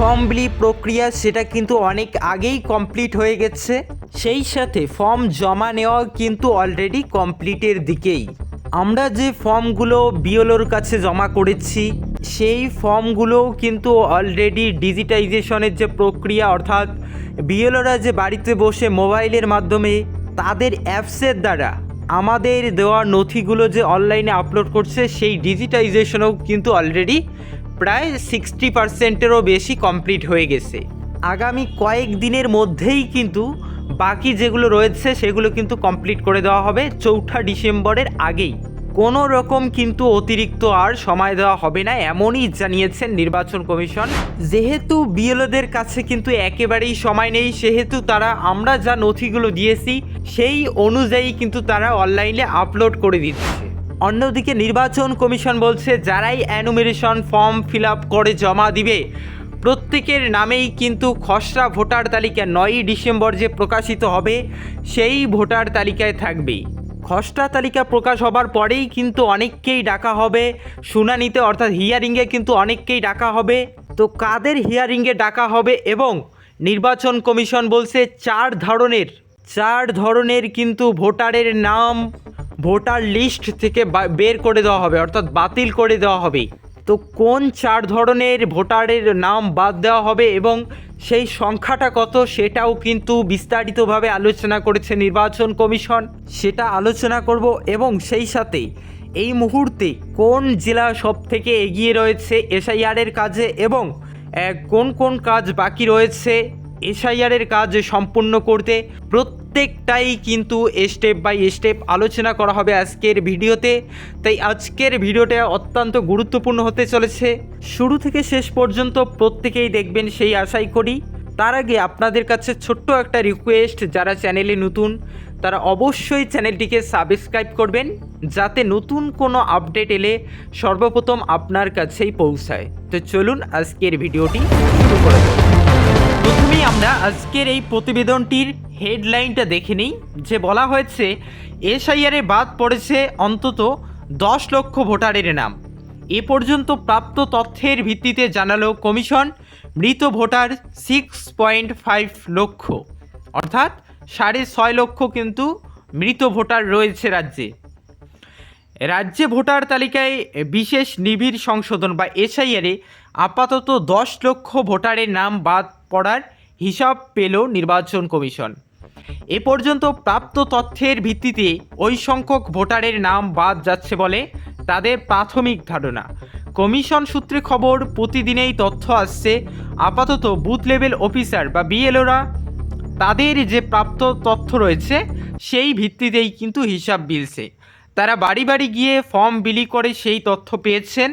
Form বিলি প্রক্রিয়া সেটা কিন্তু অনেক আগেই কমপ্লিট হয়ে গেছে। সেই সাথে ফর্ম জমা নেওয়া কিন্তু অলরেডি কমপ্লিটের দিকেই। আমরা যে ফর্মগুলো বিওলোর কাছে জমা করেছি, সেই ফর্মগুলোও কিন্তু অলরেডি ডিজিটাইজেশনের যে প্রক্রিয়া, অর্থাৎ বিএলওরা যে বাড়িতে বসে মোবাইলের মাধ্যমে তাদের অ্যাপসের দ্বারা আমাদের দেওয়া নথিগুলো যে অনলাইনে আপলোড করছে, সেই ডিজিটাইজেশনও কিন্তু অলরেডি প্রায় সিক্সটি পার্সেন্টেরও বেশি কমপ্লিট হয়ে গেছে। আগামী কয়েক দিনের মধ্যেই কিন্তু বাকি যেগুলো রয়েছে সেগুলো কিন্তু কমপ্লিট করে দেওয়া হবে চৌঠা ডিসেম্বরের আগেই। কোনো রকম কিন্তু অতিরিক্ত আর সময় দেওয়া হবে না, এমনই জানিয়েছেন নির্বাচন কমিশন। যেহেতু বিএলওদের কাছে কিন্তু একেবারেই সময় নেই, সেহেতু তারা আমরা যা নথিগুলো দিয়েছি, সেই অনুযায়ী কিন্তু তারা অনলাইনে আপলোড করে দিচ্ছে। অন্যদিকে নির্বাচন কমিশন বলছে, যারাই অ্যানুমিনেশন ফর্ম ফিল আপ করে জমা দিবে, প্রত্যেকের নামেই কিন্তু খসড়া ভোটার তালিকা নয়ই ডিসেম্বর যে প্রকাশিত হবে, সেই ভোটার তালিকায় থাকবেই। খসড়া তালিকা প্রকাশ হবার পরেই কিন্তু অনেককেই ডাকা হবে, শুনানিতে অর্থাৎ হিয়ারিংয়ে কিন্তু অনেককেই ডাকা হবে। তো কাদের হিয়ারিংয়ে ডাকা হবে এবং নির্বাচন কমিশন বলছে, চার ধরনের চার ধরনের কিন্তু ভোটারের নাম ভোটার লিস্ট থেকে বের করে দেওয়া হবে, অর্থাৎ বাতিল করে দেওয়া হবে। তো কোন চার ধরনের ভোটারের নাম বাদ দেওয়া হবে এবং সেই সংখ্যাটা কত সেটাও কিন্তু বিস্তারিতভাবে আলোচনা করেছে নির্বাচন কমিশন। সেটা আলোচনা করব এবং সেই সাথে এই মুহূর্তে কোন জেলা সব থেকে এগিয়ে রয়েছে এসআইআরের কাজে এবং কোন কোন কাজ বাকি রয়েছে এসআইআরের কাজ সম্পূর্ণ করতে প্রত্যেকটাই কিন্তু স্টেপ বাই স্টেপ আলোচনা করা হবে আজকের ভিডিওতে। তাই আজকের ভিডিওটা অত্যন্ত গুরুত্বপূর্ণ হতে চলেছে। শুরু থেকে শেষ পর্যন্ত প্রত্যেকেই দেখবেন সেই আশাই করি। তার আগে আপনাদের কাছে ছোট্ট একটা রিকোয়েস্ট যারা চ্যানেলে নতুন, তারা অবশ্যই চ্যানেলটিকে সাবস্ক্রাইব করবেন, যাতে নতুন কোনো আপডেট এলে সর্বপ্রথম আপনার কাছেই পৌঁছায়। তো চলুন আজকের ভিডিওটি শুরু করা প্রথমেই আমরা আজকের এই প্রতিবেদনটির হেডলাইনটা দেখে নিই, যে বলা হয়েছে, এসআইআরে বাদ পড়েছে অন্তত দশ লক্ষ ভোটারের নাম। এ পর্যন্ত প্রাপ্ত তথ্যের ভিত্তিতে জানালো কমিশন, মৃত ভোটার সিক্স পয়েন্ট ফাইভ লক্ষ। অর্থাৎ সাড়ে ছয় লক্ষ কিন্তু মৃত ভোটার রয়েছে রাজ্যে। রাজ্যে ভোটার তালিকায় বিশেষ নিবিড় সংশোধন বা এসআইআরে আপাতত দশ লক্ষ ভোটারের নাম বাদ পড়ার হিসাব পেল নির্বাচন কমিশন। এ পর্যন্ত প্রাপ্ত তথ্যের ভিত্তিতে ওই সংখ্যক ভোটারের নাম বাদ যাচ্ছে বলে তাদের প্রাথমিক ধারণা। কমিশন সূত্রে খবর, প্রতিদিনেই তথ্য আসছে, আপাতত বুথ লেভেল অফিসার বা বিএলওরা তাদের যে প্রাপ্ত তথ্য রয়েছে, সেই ভিত্তিতেই কিন্তু হিসাব বিলছে তারা বাড়ি বাড়ি গিয়ে ফর্ম বিলি করে সেই তথ্য পেয়েছেন।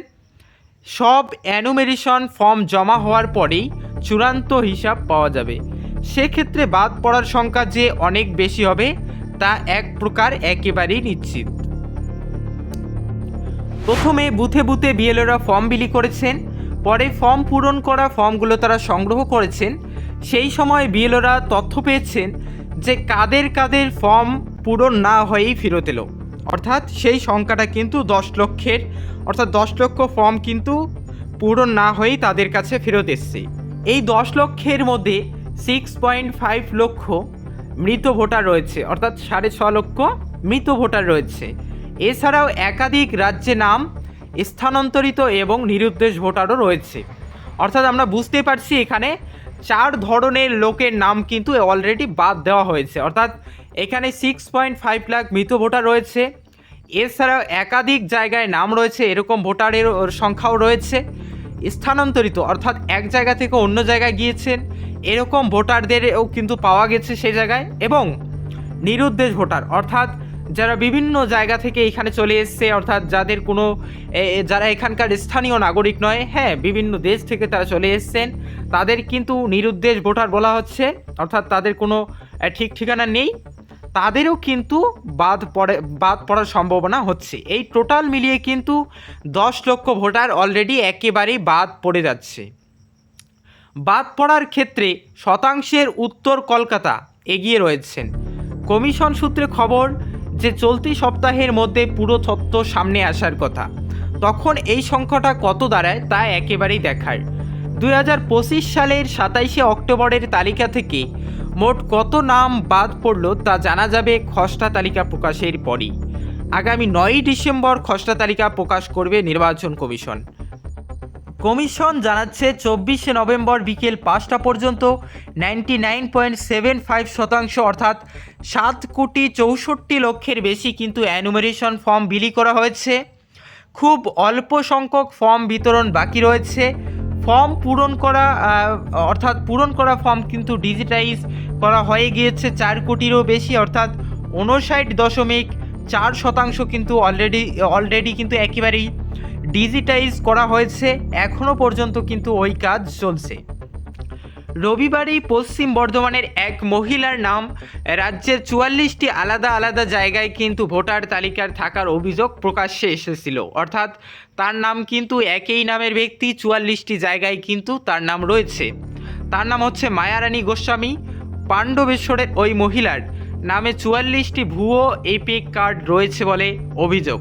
সব অ্যানুমেরেশন ফর্ম জমা হওয়ার পরেই চূড়ান্ত হিসাব পাওয়া যাবে। সেক্ষেত্রে বাদ পড়ার সংখ্যা যে অনেক বেশি হবে, তা এক প্রকার একেবারেই নিশ্চিত। প্রথমে বুথে বুথে বিএলওরা ফর্ম বিলি করেছেন, পরে ফর্ম পূরণ করা ফর্মগুলো তারা সংগ্রহ করেছেন। সেই সময় বিএলওরা তথ্য পেয়েছেন যে কাদের কাদের ফর্ম পূরণ না হয়েই ফেরত এলো। অর্থাৎ সেই সংখ্যাটা কিন্তু দশ লক্ষের, অর্থাৎ দশ লক্ষ ফর্ম কিন্তু পূরণ না হয়েই তাদের কাছে ফেরত এসছে। এই দশ লক্ষের মধ্যে সিক্স পয়েন্ট ফাইভ লক্ষ মৃত ভোটার রয়েছে, অর্থাৎ সাড়ে ছ লক্ষ মৃত ভোটার রয়েছে। এছাড়াও একাধিক রাজ্যে নাম স্থানান্তরিত এবং নিরুদ্দেশ ভোটারও রয়েছে। অর্থাৎ আমরা বুঝতে পারছি এখানে চার ধরনের লোকের নাম কিন্তু অলরেডি বাদ দেওয়া হয়েছে। অর্থাৎ এখানে সিক্স পয়েন্ট ফাইভ লাখ মৃত ভোটার রয়েছে। এছাড়াও একাধিক জায়গায় নাম রয়েছে, এরকম ভোটারের সংখ্যাও রয়েছে। স্থানান্তরিত, অর্থাৎ এক জায়গা থেকে অন্য জায়গায় গিয়েছেন। এরকম ভোটারদেরও কিন্তু পাওয়া গেছে সেই জায়গায়। এবং নিরুদ্দেশ ভোটার, অর্থাৎ যারা বিভিন্ন জায়গা থেকে এখানে চলে এসছে, অর্থাৎ যাদের কোনো যারা এখানকার স্থানীয় নাগরিক নয় হ্যাঁ বিভিন্ন দেশ থেকে তারা চলে এসছেন, তাদের কিন্তু নিরুদ্দেশ ভোটার বলা হচ্ছে। অর্থাৎ তাদের কোনো ঠিক ঠিকানা নেই। তাদেরও কিন্তু বাদ পড়ে, বাদ পড়ার সম্ভাবনা হচ্ছে। এই টোটাল মিলিয়ে কিন্তু দশ লক্ষ ভোটার অলরেডি একেবারেই বাদ পড়ে যাচ্ছে। বাদ পড়ার ক্ষেত্রে শতাংশের উত্তর কলকাতা এগিয়ে রয়েছেন। কমিশন সূত্রে খবর যে চলতি সপ্তাহের মধ্যে পুরো তথ্য সামনে আসার কথা। তখন এই সংখ্যাটা কত দাঁড়ায় তা একেবারেই দেখার। দুই হাজার পঁচিশ সালের সাতাইশে অক্টোবরের তালিকা থেকে মোট কত নাম বাদ পড়ল তা জানা যাবে খসড়া তালিকা প্রকাশের পরই। আগামী নয়ই ডিসেম্বর খসড়া তালিকা প্রকাশ করবে নির্বাচন কমিশন। কমিশন জানাচ্ছে চব্বিশে নভেম্বর বিকেল পাঁচটা পর্যন্ত ninety nine point seven five শতাংশ অর্থাৎ সাত কোটি চৌষট্টি লক্ষের বেশি কিন্তু অ্যানুমারেশন ফর্ম বিলি করা হয়েছে। খুব অল্প সংখ্যক ফর্ম বিতরণ বাকি রয়েছে। ফর্ম পূরণ করা অর্থাৎ পূরণ করা ফর্ম কিন্তু ডিজিটাইজ করা হয়ে গিয়েছে চার কোটিরও বেশি, অর্থাৎ উনষাট দশমিক চার শতাংশ কিন্তু অলরেডি অলরেডি কিন্তু একেবারেই ডিজিটাইজ করা হয়েছে এখনও পর্যন্ত কিন্তু ওই কাজ চলছে। রবিবারই পশ্চিম বর্ধমানের এক মহিলার নাম। রাজ্যের চুয়াল্লিশটি আলাদা আলাদা জায়গায় কিন্তু ভোটার তালিকার থাকার অভিযোগ প্রকাশ্যে এসেছিল। অর্থাৎ তার নাম কিন্তু একই নামের ব্যক্তি, চুয়াল্লিশটি জায়গায় কিন্তু তার নাম রয়েছে। তার নাম হচ্ছে মায়ারানী গোস্বামী। পাণ্ডবেশ্বরের ওই মহিলার নামে চুয়াল্লিশটি ভুয়ো এপিক কার্ড রয়েছে বলে অভিযোগ।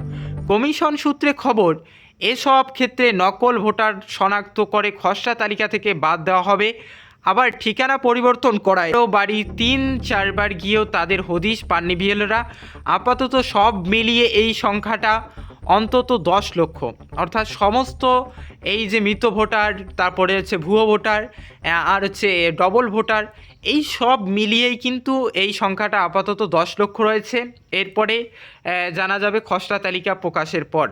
কমিশন সূত্রে খবর, এসব ক্ষেত্রে নকল ভোটার শনাক্ত করে খসড়া তালিকা থেকে বাদ দেওয়া হবে। আবার ঠিকানা পরিবর্তন করায়। তো বাড়ি তিন, চারবার গিয়েও তাদের হদিশ পাননি বিএলরা। আপাতত সব মিলিয়ে এই সংখ্যাটা অন্তত দশ লক্ষ। অর্থাৎ সমস্ত এই যে মৃত ভোটার, তারপরে হচ্ছে ভুয়ো ভোটার আর হচ্ছে ডবল ভোটার, এই সব মিলিয়েই কিন্তু এই সংখ্যাটা আপাতত দশ লক্ষ রয়েছে। এরপরে জানা যাবে খসড়া তালিকা প্রকাশের পর।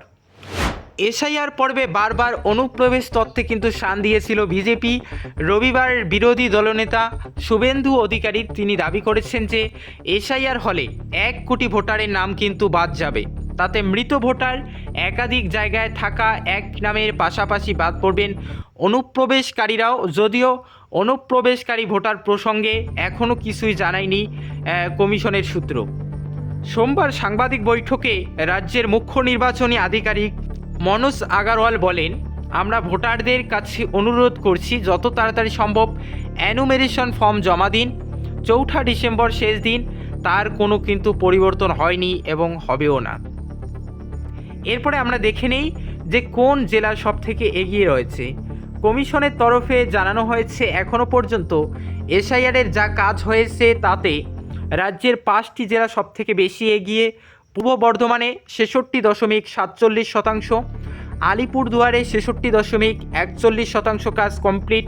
এসআইআর পর্বে বারবার অনুপ্রবেশ তত্ত্বে কিন্তু শান দিয়েছিল বিজেপি। রবিবার বিরোধী দলনেতা শুভেন্দু অধিকারী তিনি দাবি করেছেন যে, এসআইআর হলে এক কোটি ভোটারের নাম কিন্তু বাদ যাবে। তাতে মৃত ভোটার একাধিক জায়গায় থাকা এক নামের পাশাপাশি বাদ পড়বেন অনুপ্রবেশকারীরাও। যদিও অনুপ্রবেশকারী ভোটার প্রসঙ্গে এখনও কিছুই জানায়নি কমিশনের সূত্র। সোমবার সাংবাদিক বৈঠকে রাজ্যের মুখ্য নির্বাচনী আধিকারিক মনোজ আগারওয়াল বলেন, আমরা ভোটারদের কাছে অনুরোধ করছি, যত তাড়াতাড়ি সম্ভব অ্যানুমেরেশন ফর্ম জমা দিন। চৌঠা ডিসেম্বর শেষ দিন, তার কোনো কিন্তু পরিবর্তন হয়নি এবং হবেও না। এরপরে আমরা দেখে নেই যে কোন জেলা সব থেকে এগিয়ে রয়েছে। কমিশনের তরফে জানানো হয়েছে এখনও পর্যন্ত এসআইআরের যা কাজ হয়েছে, তাতে রাজ্যের পাঁচটি জেলা সব থেকে বেশি এগিয়ে পূর্ব বর্ধমানে ছেষট্টি দশমিক সাতচল্লিশ শতাংশ আলিপুরদুয়ারে ছেষট্টি দশমিক একচল্লিশ শতাংশ কাজ কমপ্লিট,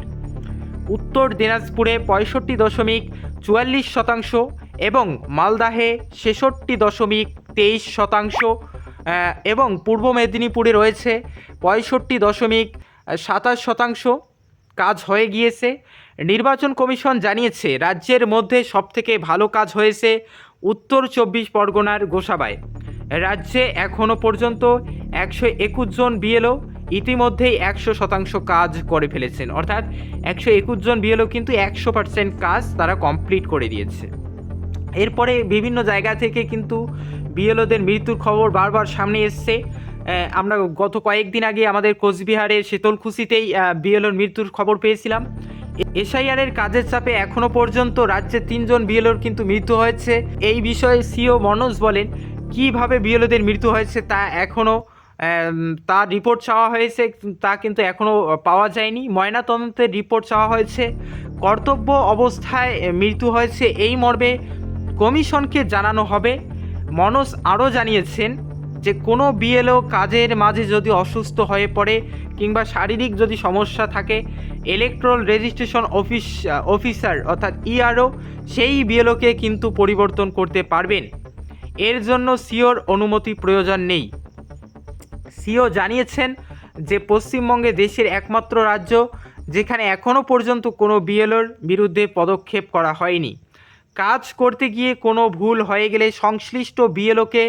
উত্তর দিনাজপুরে পঁয়ষট্টি দশমিক চুয়াল্লিশ শতাংশ এবং মালদাহে ছেষট্টি দশমিক তেইশ শতাংশ এবং পূর্ব মেদিনীপুরে রয়েছে পঁয়ষট্টি দশমিক সাতাশ শতাংশ কাজ হয়ে গিয়েছে। নির্বাচন কমিশন জানিয়েছে, রাজ্যের মধ্যে সবথেকে ভালো কাজ হয়েছে উত্তর চব্বিশ পরগনার গোসাবায়। রাজ্যে এখনও পর্যন্ত একশো একুশ জন বিএলও ইতিমধ্যেই একশো শতাংশ কাজ করে ফেলেছেন। অর্থাৎ একশো একুশ জন বিএলও কিন্তু একশো পার্সেন্ট কাজ তারা কমপ্লিট করে দিয়েছে। এরপরে বিভিন্ন জায়গা থেকে কিন্তু বিএলওদের মৃত্যুর খবর বারবার সামনে এসছে। আমরা গত কয়েকদিন আগে আমাদের কোচবিহারের শীতলকুচিতেই বিএলওর মৃত্যুর খবর পেয়েছিলাম। এসআইআরের কাজের চাপে এখনও পর্যন্ত রাজ্যে তিনজন বিএলওর কিন্তু মৃত্যু হয়েছে। এই বিষয়ে সিও মনোজ বলেন, কীভাবে বিএলওদের মৃত্যু হয়েছে তা এখনও তার রিপোর্ট চাওয়া হয়েছে, তা কিন্তু এখনও পাওয়া যায়নি। ময়নাতদন্তের রিপোর্ট চাওয়া হয়েছে। কর্তব্য অবস্থায় মৃত্যু হয়েছে এই মর্মে কমিশনকে জানানো হবে। মনোজ আরও জানিয়েছেন যে কোনো বিএলও কাজের মাঝে যদি অসুস্থ হয়ে পড়ে কিংবা শারীরিক যদি সমস্যা থাকে ইলেকট্রল রেজিস্ট্রেশন অফিস অফিসার অর্থাৎ ইআরও সেই বিএলওকে কিন্তু পরিবর্তন করতে পারবেন। এর জন্য সিওর অনুমতি প্রয়োজন নেই। সিও জানিয়েছেন যে পশ্চিমবঙ্গে দেশের একমাত্র রাজ্য যেখানে এখনও পর্যন্ত কোনো বিএলওর বিরুদ্ধে পদক্ষেপ করা হয়নি। কাজ করতে গিয়ে কোনো ভুল হয়ে গেলে সংশ্লিষ্ট বিএলওকে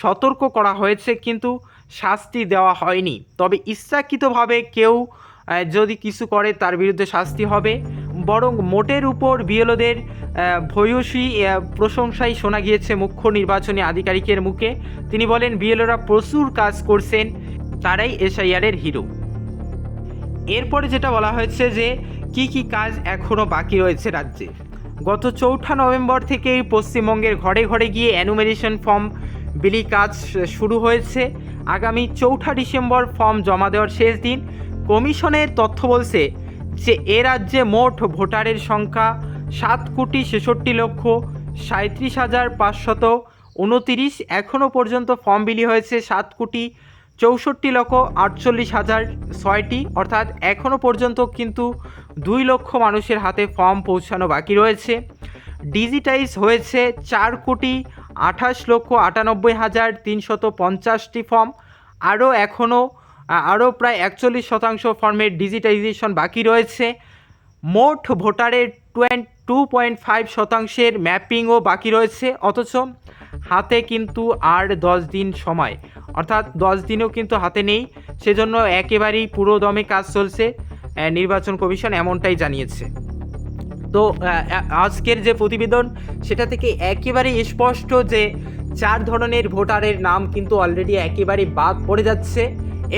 সতর্ক করা হয়েছে, কিন্তু শাস্তি দেওয়া হয়নি। তবে ইচ্ছাকৃতভাবে কেউ যদি কিছু করে তার বিরুদ্ধে শাস্তি হবে। বরং মোটের উপর বিএলওদের ভয়সী প্রশংসাই শোনা গিয়েছে মুখ্য নির্বাচনী আধিকারিকের মুখে। তিনি বলেন, বিএলওরা প্রচুর কাজ করছেন, তারাই এসআইআরের হিরো। এরপরে যেটা বলা হয়েছে যে, কি কি কাজ এখনও বাকি রয়েছে রাজ্যে? গত চৌঠা নভেম্বর থেকেই পশ্চিমবঙ্গের ঘরে ঘরে গিয়ে অ্যানুমেরেশন ফর্ম বিলি কাজ শুরু হয়েছে। আগামী চৌঠা ডিসেম্বর ফর্ম জমা দেওয়ার শেষ দিন। কমিশনের তথ্য বলছে যে, এ রাজ্যে মোট ভোটারের সংখ্যা সাত কোটি ছেষট্টি লক্ষ সাঁত্রিশ হাজার পাঁচশত উনতিরিশ। এখনও পর্যন্ত ফর্ম বিলি হয়েছে সাত কোটি চৌষট্টি লক্ষ আটচল্লিশ হাজার ছয়টি, অর্থাৎ এখনও পর্যন্ত কিন্তু দুই লক্ষ মানুষের হাতে ফর্ম পৌঁছানো বাকি রয়েছে। ডিজিটাইজ হয়েছে চার কোটি আঠাশ লক্ষ আটানব্বই হাজার তিনশত পঞ্চাশটি ফর্ম। আরও এখনও আরও প্রায় একচল্লিশ শতাংশ ফর্মের ডিজিটাইজেশন বাকি রয়েছে। মোট ভোটারের টোয়েন্ট টু পয়েন্ট ফাইভ শতাংশের ম্যাপিংও বাকি রয়েছে, অথচ হাতে কিন্তু আর দশ দিন সময়। অর্থাৎ দশ দিনও কিন্তু হাতে নেই। সেজন্য একেবারেই পুরো দমে কাজ চলছে নির্বাচন কমিশন এমনটাই জানিয়েছে। তো আজকের যে প্রতিবেদন, সেটা থেকে একেবারে স্পষ্ট যে চার ধরনের ভোটারের নাম কিন্তু অলরেডি একেবারে বাদ পড়ে যাচ্ছে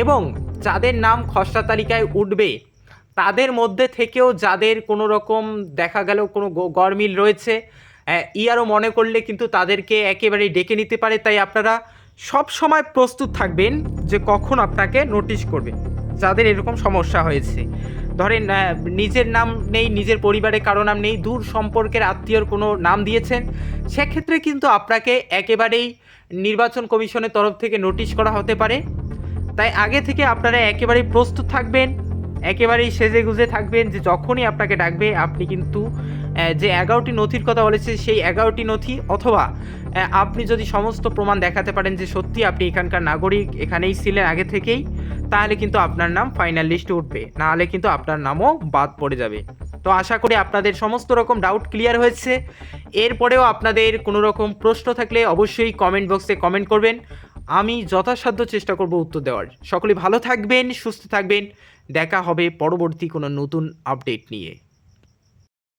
এবং যাদের নাম খসড়া তালিকায় উঠবে, তাদের মধ্যে থেকেও যাদের কোনো রকম দেখা গেল কোনো গরমিল রয়েছে ইয়ারও মনে করলে কিন্তু তাদেরকে একেবারে ডেকে নিতে পারে। তাই আপনারা সব সময় প্রস্তুত থাকবেন যে কখন আপনাকে নোটিশ করবে, যাদের এরকম সমস্যা হয়েছে। ধরেন নিজের নাম নেই, নিজের পরিবারে কারও নাম নেই, দূর সম্পর্কের আত্মীয়র কোনো নাম দিয়েছেন, সেক্ষেত্রে কিন্তু আপনাকে একেবারেই নির্বাচন কমিশনের তরফ থেকে নোটিশ করা হতে পারে। তাই আগে থেকে আপনারা একেবারেই প্রস্তুত থাকবেন একেবারেই সেজে গুজে থাকবেন যে যখনই আপনাকে ডাকবে, আপনি কিন্তু যে এগারোটি নথির কথা বলেছে, সেই এগারোটি নথি অথবা আপনি যদি সমস্ত প্রমাণ দেখাতে পারেন যে সত্যি আপনি এখানকার নাগরিক, এখানেই ছিলেন আগে থেকেই, তাহলে কিন্তু আপনার নাম ফাইনাল লিস্টে উঠবে। নাহলে কিন্তু আপনার নামও বাদ পড়ে যাবে। তো আশা করি আপনাদের সমস্ত রকম ডাউট ক্লিয়ার হয়েছে। এরপরেও আপনাদের কোনো রকম প্রশ্ন থাকলে অবশ্যই কমেন্ট বক্সে কমেন্ট করবেন। আমি যথাসাধ্য চেষ্টা করব উত্তর দেওয়ার। সকলে ভালো থাকবেন, সুস্থ থাকবেন। দেখা হবে পরবর্তী কোনো নতুন আপডেট নিয়ে।